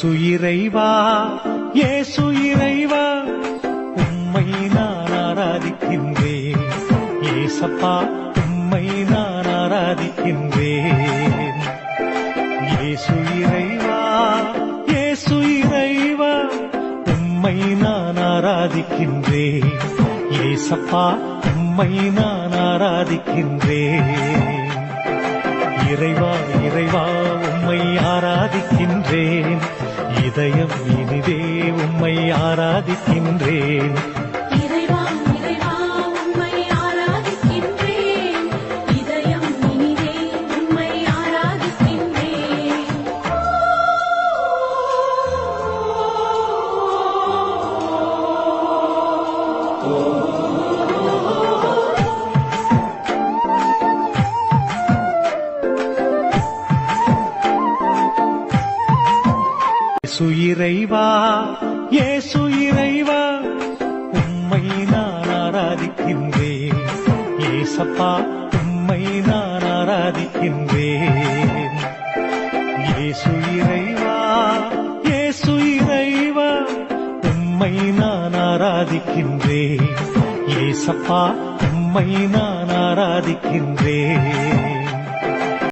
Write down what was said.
சுயிரைவா ஏ சுயிரைவா உம்மை நான் ஆராதிக்கின்றேன். ஏசப்பா உம்மை நான் ஆராதிக்கின்றேன். ஏ சுயிரைவா ஏ சுயிரைவா உம்மை நான் ஆராதிக்கின்றேன். ஏசப்பா உம்மை நான் ஆராதிக்கின்றேன். இறைவா இறைவா உம்மை ஆராதிக்கின்றேன். இதயம் இனிதே உம்மை ஆராதிக்கின்றேன். சுயிரைவா ஏ சுயிரைவா உம்மை நான் ஆராதிக்கின்றேன். ஏசப்பா உம்மை நான் ஆராதிக்கின்றேன். ஏ சுயிரைவா ஏ சுயிரைவா உம்மை நான் ஆராதிக்கின்றேன். ஏசப்பா உம்மை நான் ஆராதிக்கின்றேன்.